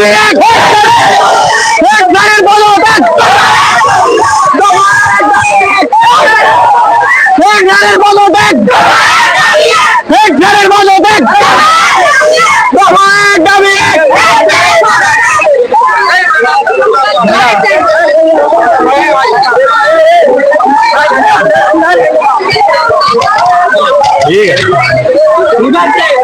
भी एक एक नरे बोलो तक एक नरे बोलो तक एक नरे बोलो तक हमारा डबी ठीक है।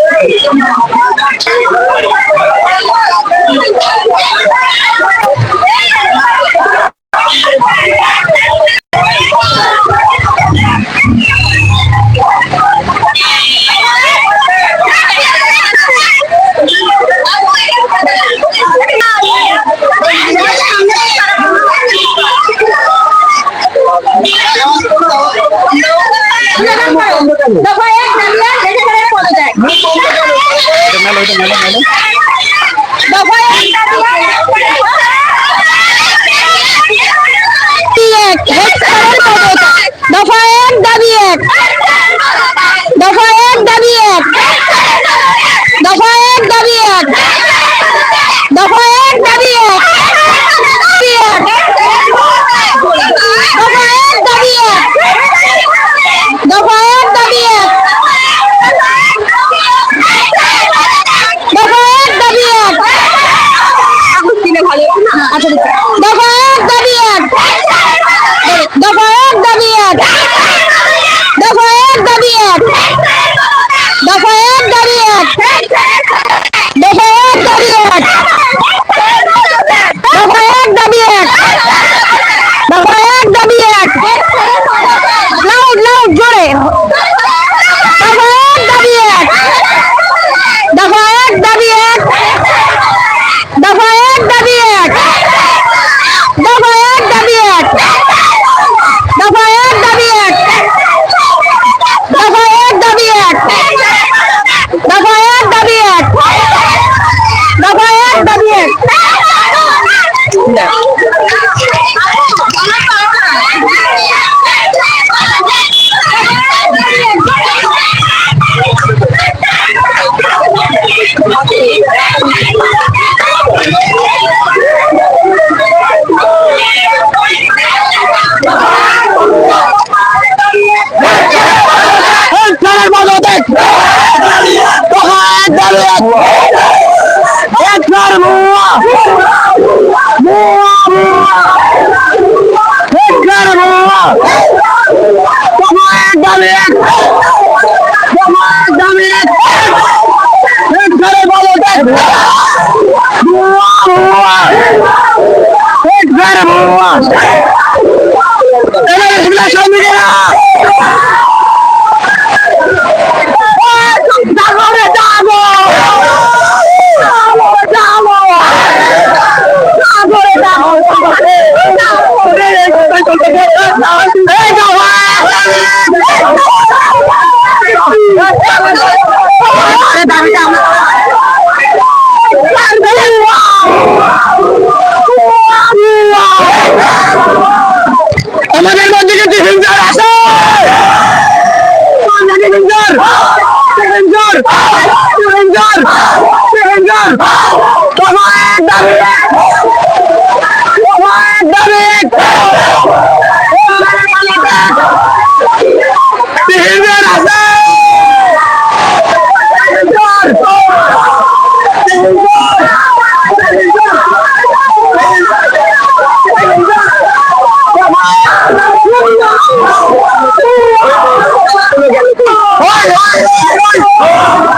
Давай! দফা এক দাবি এক। দফা এক দাবি এক। দফা এক দাবি এক। একবার মুয়া মুয়া একবার মুয়া তোমার দামে এক তোমার দামে এক একবারে বলো মুয়া মুয়া একবার মুয়া এবারে শুনলে সব মিলে আমাদের মধ্যে কিন্তু হিংসার আছে হিংসার। হিংসার। হিংসার। হিংসার। তোমার দাবি। তোমার দাবি। Oh!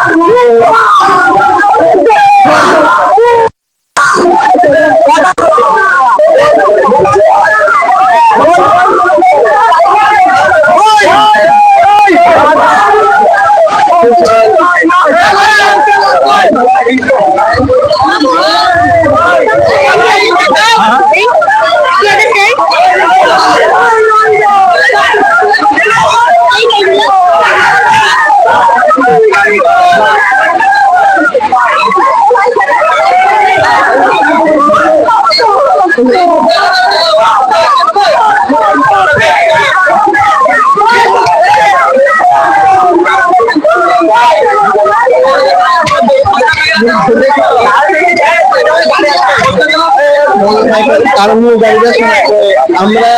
মূল গাড়িটা আমরা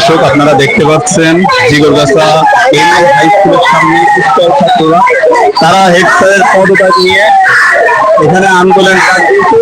দর্শক, আপনারা দেখতে পাচ্ছেন জিগরগাছা এমএল হাই স্কুলের সামনে উত্তর ছাত্ররা তারা হেড স্যারের পদত্যাগ নিয়ে এখানে আন্দোলন ডাক দিয়েছে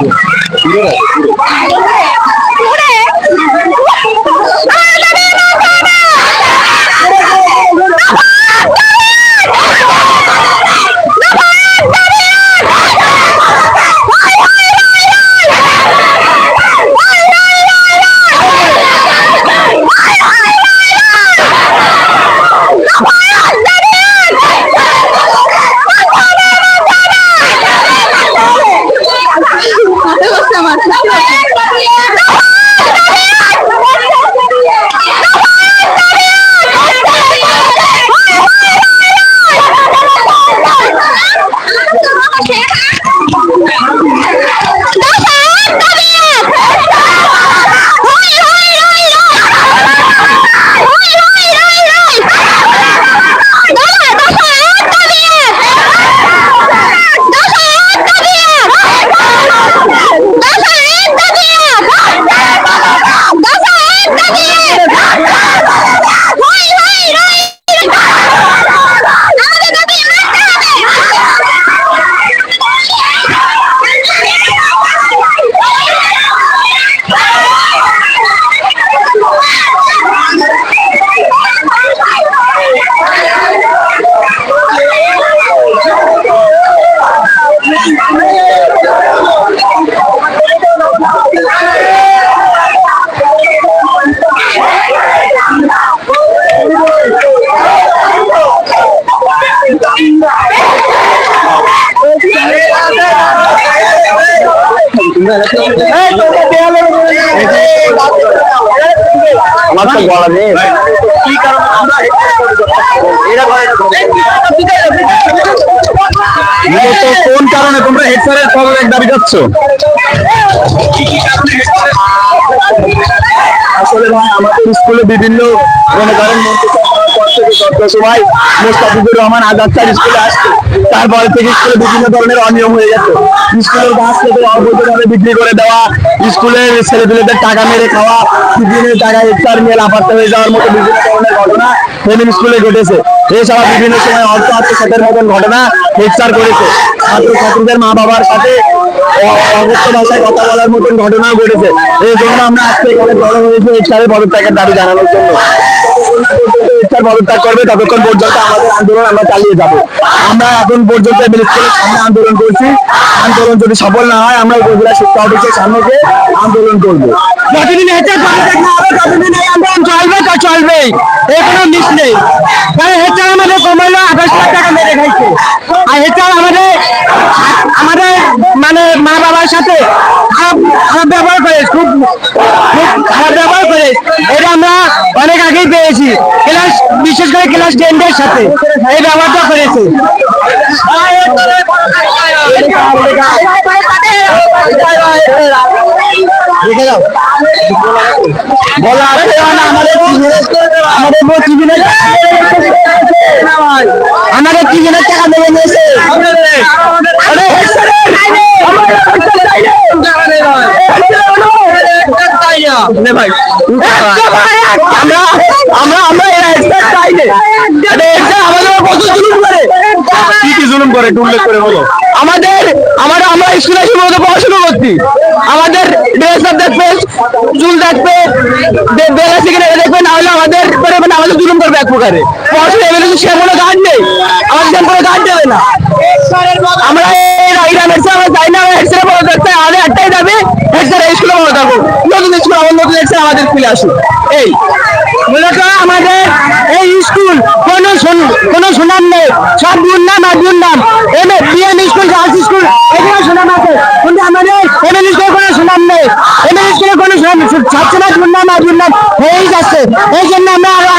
দফা এক দাবি এক আমার তো গলা নেই। কি কারণে আমরা এরা মূলত কোন কারণে তোমরা হেড স্যারের পদত্যাগ দাবি যাচ্ছ আসলে ভাই আমাদের স্কুলে বিভিন্ন মনে করেন সময় মোস্তাফিজুর রহমান আজাদ স্যার স্কুলে আসছে। তারপরে থেকে স্কুলে বিভিন্ন ধরনের অনিয়ম হয়ে গেছে। স্কুলের গাছ কেটে অবৈধভাবে বিক্রি করে দেওয়া, স্কুলের ছেলেপেলেদের টাকা মেরে খাওয়া টিফিনের টাকা ইফতার নিয়ে লাফাতে হয়ে যাওয়ার মতো বিভিন্ন ধরনের ঘটনা ফেমিন স্কুলে ঘটেছে। এছাড়া বিভিন্ন সময় অর্থ আত্মসাতের মতন ঘটনা হেডস্যার করেছে। ছাত্র মা বাবার সাথে অবশ্য ভাষায় কথা বলার মতন ঘটনাও ঘটেছে। এই জন্য আমরা আজকে এখানে জড়ো হয়েছি হেডস্যারের পদত্যাগের দাবি জানানোর জন্য। হেডস্যার পদত্যাগ করবে, ততক্ষণ পর্যন্ত আমাদের আন্দোলন আমরা চালিয়ে যাব। আমরা এখন পর্যন্ত আন্দোলন করছি। আন্দোলন যদি সফল না হয়, আমরা উপজেলা শিক্ষা অফিসের সামনে গিয়ে আন্দোলন করব। হেঁচে আমাদের টাকা আমাদের আমাদের মানে মা বাবার সাথে ব্যবহার করে খুব খারাপ ব্যবহার করে। এটা আমরা অনেক আগেই পেয়েছি। ক্লাস বিশেষ করে ক্লাস টেনের সাথে এই ব্যবহারটা করেছে মানে আমাদের আমাদের টিফিনের টাকা দেবে নিয়েছে নে ভাই। আমরা আমরা আমরা এরা এক্সপার্ট চাই না আরে এটা আমাদের কত জুলুম করে। কি কি জুলুম করে? একটু উল্লেখ করে বলো। আমাদের আমরা আমরা স্কুলে এসে মতো পড়াশোনা করছি। আমাদের ড্রেস আপ দেখবে চুল দেখবে বে- বেলা থেকে দেখবে না হলে আমাদের করে মানে আমাদের জুলুম করবে এক প্রকারে। সে কোনো গার্ড নেই। আমাদের সে কোনো গার্ড দেবে না। আমরা আমরা আমাদের একটাই দাবি হেডসের এই স্কুলে আমার এই। স্কুল কোনো কোনো সুনাম নেই। সব দুর্নাম আর স্কুল গার্লস স্কুল, এগুলো সুনাম আছে। কিন্তু আমাদের এম এল স্কুলে কোনো সুনাম নেই। এম এল স্কুলে কোনো সুনাম। সবসময় দুর্নাম আর দুর্নাম হয়েই এই জন্য আমরা আরও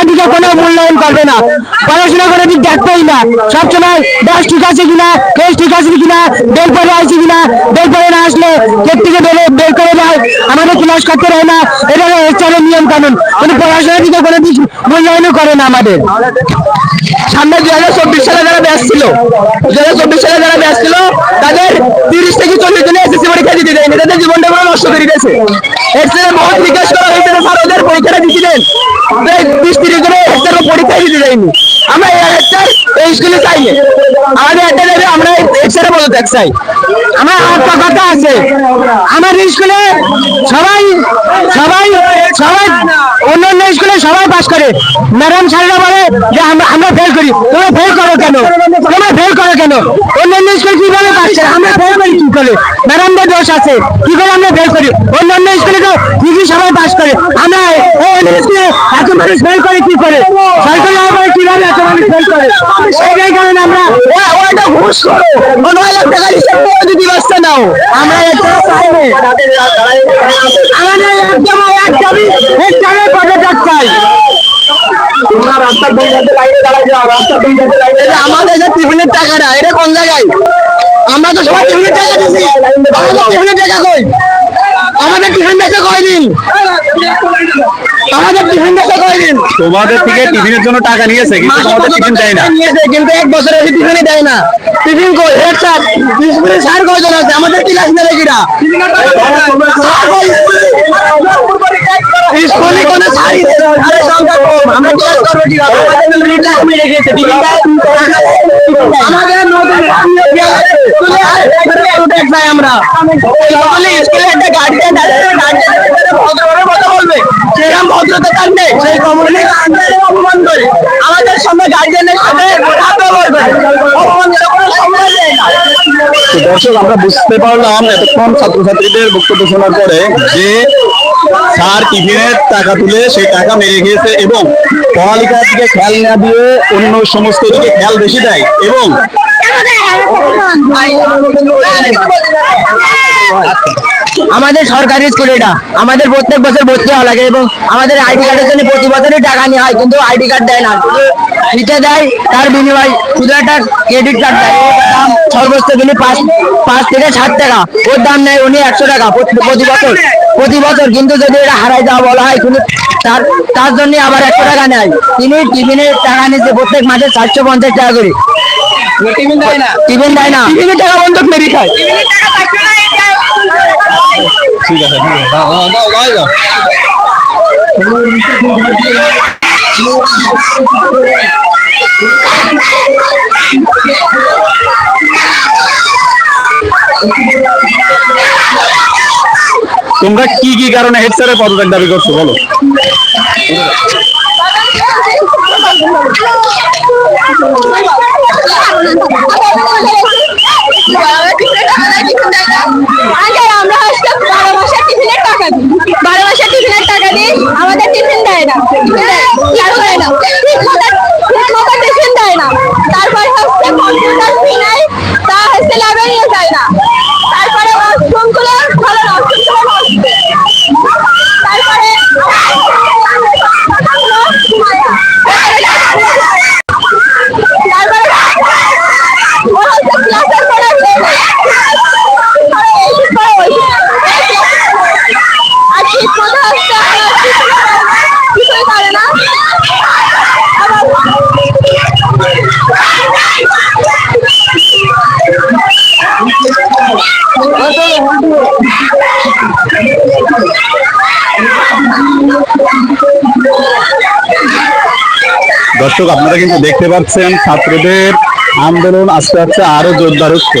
আমাদের দিকে কোনো মূল্যায়ন করবে না। পড়াশোনা দেখবেই না। সবসময় ঠিক আছে কিনা কেস ঠিক আছে কিনা, বের করে আসছে কিনা, বের করে না আসলে গেট থেকে বেরো করে দেয়। আমাদের ক্লাস করতে না। এটা নিয়ম কানুন। কিন্তু পড়াশোনার দিকে কোনো দিক মূল্যায়নও করে না আমাদের। সামনে দুই হাজার চব্বিশ সালে যারা ব্যাচ ছিল, দুই হাজার চব্বিশ সালে যারা ব্যাচ ছিল তাদের তিরিশ থেকে চল্লিশ জনে এসএসসি পরীক্ষা দিতে দেয়নি। তাদের জীবনটা পুরো নষ্ট করে দিয়েছে। এর থেকে বহুত জিজ্ঞেস করা হয়েছে স্যার ওদের পরীক্ষাটা দিয়েছিলেন। বিশ তিরিশ জনে পরীক্ষা দিতে দেয়নি। আমরা এক্সটার এই স্কুলে চাই। আমাদের একটা দেবে, আমরা এক্সটারে পদত্যাগ চাই। আমার একটা কথা আছে। আমাদের স্কুলে সবাই সবাই সবাই, অন্যান্য স্কুলে সবাই পাস করে। ম্যাডাম স্যাররা বলে যে আমরা আমরা ফেল করি। তোমরা ফেল করো কেন? তোমরা ফেল করো কেন? অন্যান্য স্কুল কীভাবে পাস করে? আমরা ফেল করি কি করে? ম্যাডামদের দোষ আছে। কি করে আমরা ফেল করি? অন্যান্য স্কুলে তো সবাই পাস করে। আমরা এত মানুষ ফেল করে কি করে? সরকারি আবার কীভাবে এত মানুষ ফেল করে? সেটাই কারণে আমরা ওটা ঘুষ করো নয় লাখ টাকা যদি নাও আমরা এটা আমাদের একদম এক দাবি এক পদত্যাগ চাই আমাদের যে টিফিনের টাকাটা এটা কোন জায়গায়? আমরা তো সবাই টিফিনের টাকা দিচ্ছি আমাদের টিফিনের টাকা কই? আমাদের টিফিন টাকা কয় দিন আমাদের টিফিন টাকা কয় দিন? তোমাদের থেকে টিফিনের জন্য টাকা নিয়েছে কিন্তু তোমাদের টিফিন দেয় না। নিয়েছে কিন্তু এক বছরে বেশি টিফিনই দেয় না। টিফিন কই? হেড স্যার স্কুলে স্যার কয়জন আছে? আমাদের ক্লাস নেবে কিরা? স্কুলে কোনো স্যারই আরে সংখ্যা কম। আমরা ক্লাস করব কি আমাদের মিনিটটা কমে রেখেছে টিফিনটা আমাদের নতুন স্কুলে প্রোটেক্ট চাই আমরা। স্কুলে একটা গার্ডিয়ান আছে গার্ডিয়ান ভদ্রভাবে কথা বলবে। সেরকম দর্শক, আমরা বুঝতে পারলাম এতক্ষণ ছাত্রছাত্রীদের বক্তব্য শোনার পরে যে স্যার টিফিনের টাকা তুলে সেই টাকা মেরে গিয়েছে এবং পড়ালেখার দিকে খেয়াল না দিয়ে অন্য সমস্ত দিকে খেয়াল বেশি দেয় এবং আমাদের সরকারি স্কুল এটা। আমাদের প্রত্যেক বছর ভর্তি হওয়া লাগে এবং আমাদের আইডি কার্ডের জন্য প্রতি বছরই টাকা নেওয়া হয়, কিন্তু আইডি কার্ড দেয় না। শুধু দেয়, তার বিনিময় শুধু একটা ক্রেডিট কার্ড দেয়। দাম সর্বোচ্চ গেলে পাঁচ পাঁচ থেকে সাত টাকা। ওর দাম নেয় উনি একশো টাকা প্রতি প্রতি বছর। প্রতি বছর কিন্তু যদি এটা হারাই যাওয়া বলা হয়, কিন্তু তার তার জন্য আবার একশো টাকা নেয়। তিনি টিফিনের টাকা নিচ্ছে প্রত্যেক মাসে চারশো পঞ্চাশ টাকা করে। টিফিন দেয় না টিফিন দেয় না টিফিনের টাকা বন্ধক মেরে খায় ঠিক আছে। তোমরা কি কি কারণে হেড স্যারের পদত্যাগ দাবি করছ বলো আমরা হচ্ছে বারো মাসের টিফিনের টাকা দিই বারো মাসের টিফিনের টাকা দিই আমাদের টিফিন না না টিফিন দেয় না তারপর হচ্ছে কম্পিউটার ফি তা হচ্ছে ল্যাবে নিয়ে যায় না। দর্শক আপনারা কিন্তু দেখতে পাচ্ছেন ছাত্রদের আন্দোলন আস্তে আস্তে আরও জোরদার হচ্ছে।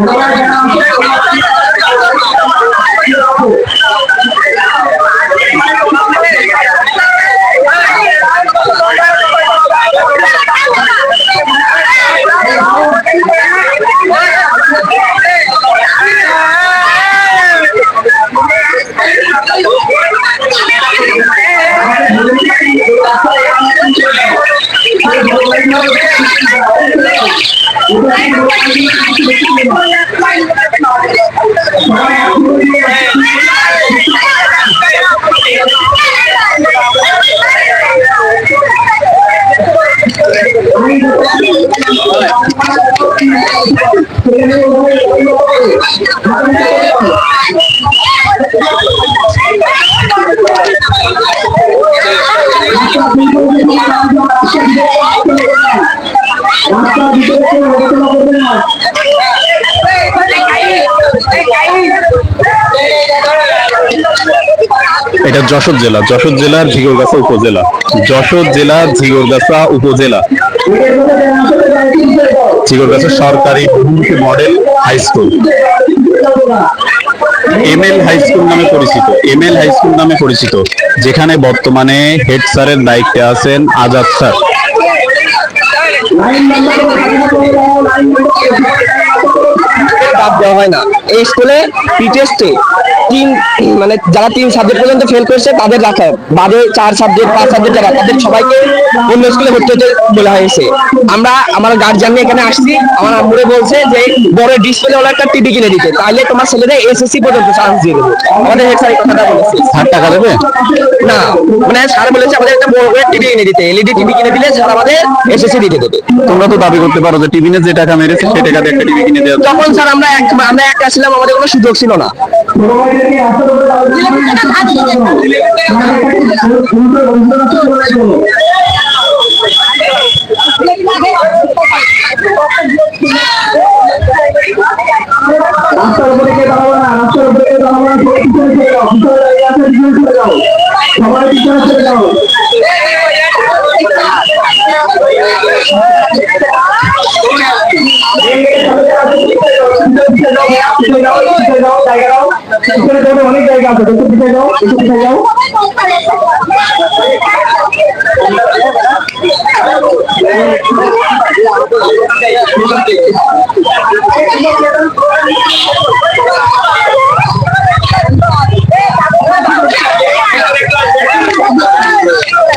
Gracias. এটা যশোর জেলা, যশোর জেলার ঝিগোরগাছা উপজেলা। যশোর জেলা ঝিগোরগাছা উপজেলা। ঝিগোরগাছা সরকারি model high school. M L high school নামে পরিচিত এম এল হাই স্কুল নামে পরিচিত, যেখানে বর্তমানে হেড স্যারের দায়িত্বে আছেন আজাদ স্যার দেওয়া হয় না। এই স্কুলে টেস্টে তিন মানে যারা তিন সাবজেক্ট পর্যন্ত ফেল করছে তাদের রাখা বাদে চার সাবজেক্ট পাঁচ সাবজেক্ট যারা তাদের সবাইকে অন্য স্কুলে ভর্তি হতে বলা হয়েছে। আমরা আমার গার্জিয়ান নিয়ে এখানে আসছি। আমার আম্মুরে বলছে যে বড় ডিসপ্লে ওলা একটা টিভি কিনে দিতে। তাহলে তোমার ছেলেদের এসএসসি পর্যন্ত চান্স দিয়ে দেবো। আমাদের হেড স্যার কথাটা বলেছে। স্যার টাকা দেবে? না মানে স্যার বলেছে আমাদের একটা বড় টিভি কিনে দিতে। এলইডি টিভি কিনে দিলে স্যার আমাদের এসএসসি দিতে দেবে। তোমরা তো দাবি করতে পারো যে টিভিনে যে টাকা মেরেছে সেই টাকা দিয়ে একটা টিভি কিনে দেওয়া তখন স্যার আমরা এক আমরা এক ছিলাম আমাদের কোনো সুযোগ ছিল না। রাস্তার উপরে কে দাঁড়াবো না রাস্তার উপরে কে দাঁড়াবো না সবাই পিছনে চলে যাও। পিছনে দাঁড়িয়ে আছে পিছনে চলে যাও। সবাই পিছনে চলে যাও। অনেক জায়গা আছে একটু পিছিয়ে যাও একটু পিছিয়ে যাও দাঁড়িয়ে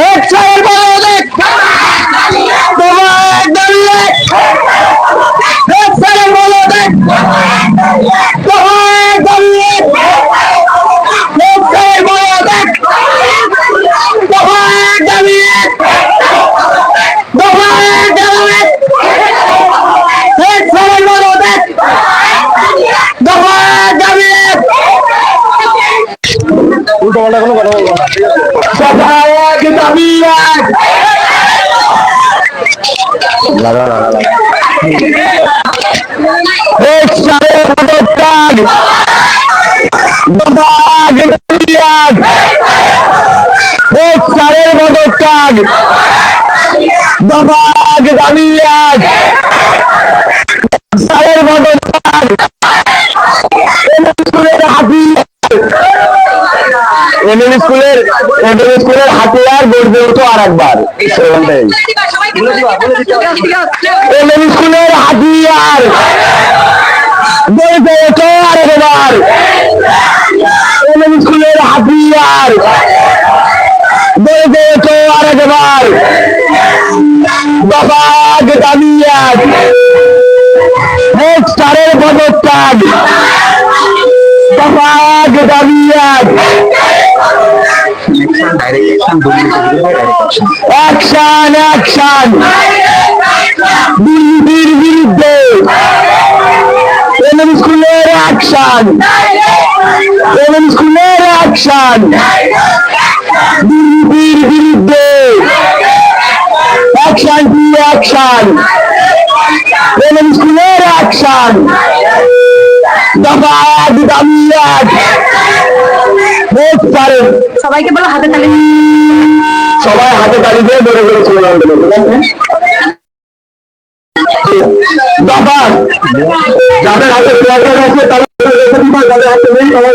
হেড স্যারের বড় দেখ তোমার দাঁড়িয়ে হেড স্যারের বড় দেখ তোমার দাঁড়িয়ে হেড স্যারের বড় দেখ তোমার দাঁড়িয়ে তোমার দাঁড়িয়ে হেড স্যারের বড় দেখ তোমার দাঁড়িয়ে সবাই এক দাবি এক এক সারে পদত্যাগ দফাগ দাবি এক এক সারের পদত্যাগ দফাগ দাবি এক সারের পদত্যাগ স্কুলের হাতি এমএল স্কুলের এমএল স্কুলের হাতিয়ার গড়বে তো আর একবার স্কুলের হাতিয়ার। গড়বে তো আর একবার এমএল স্কুলের হাতিয়ার। গড়বে তো আর একবার দফাগ দাবি এক হেড স্টারের পদত্যাগ। দফাগ দাবি এক অ্যাকশন অ্যাকশন দুর্নীতির বিরুদ্ধে এলএম স্কুলের অ্যাকশন এলএম স্কুলের অ্যাকশন দুর্নীতির বিরুদ্ধে অ্যাকশন টু অ্যাকশন এলএম স্কুলের অ্যাকশন দফা এক এক পারেন সবাইকে বলো হাতে তালি। সবাই হাতে তালি দিয়ে ধরে ধরে চলে যাবে বাবা যাদের হাতে প্লেয়ার আছে তারা যাদের হাতে নেই তারা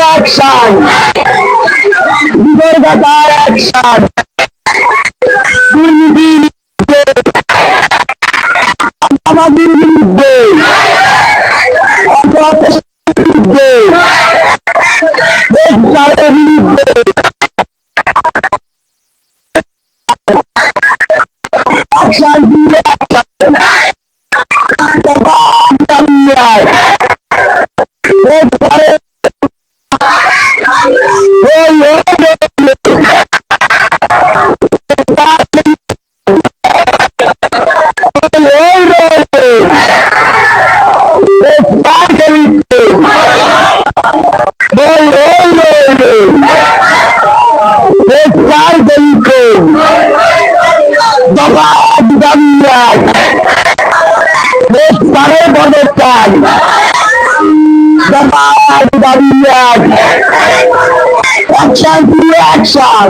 চলে দিবা অ্যাকশন দুর্গাতার অ্যাকশন দুর্নীতি অ্যাকশন টু অ্যাকশন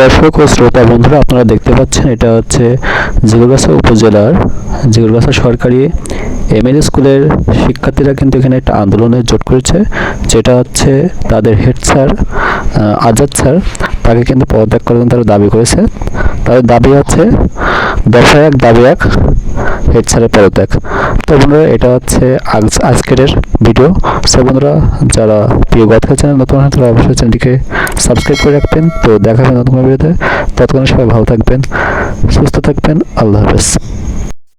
দর্শক ও শ্রোতা বন্ধুরা, আপনারা দেখতে পাচ্ছেন এটা হচ্ছে জিগরগাছা উপজেলার জিগরগাছা সরকারি এমএল স্কুলের শিক্ষার্থীরা কিন্তু এখানে একটা আন্দোলনে জোট করেছে, যেটা হচ্ছে তাদের হেড স্যার আজাদ স্যার, তাকে কিন্তু পদত্যাগ করার তারা দাবি করেছে। তাদের দাবি হচ্ছে দফা এক দাবি এক হেড স্যারের পদত্যাগ। তো বন্ধুরা, এটা হচ্ছে আজ- আজকের ভিডিও সো বন্ধুরা, যারা প্রিয় গতকাল চ্যানেল নতুন হয় তারা অবশ্যই চ্যানেলটিকে সাবস্ক্রাইব করে রাখবেন। তো দেখা হবে নতুন ভিডিওতে ততক্ষণ সবাই ভালো থাকবেন, সুস্থ থাকবেন। আল্লাহ হাফেজ।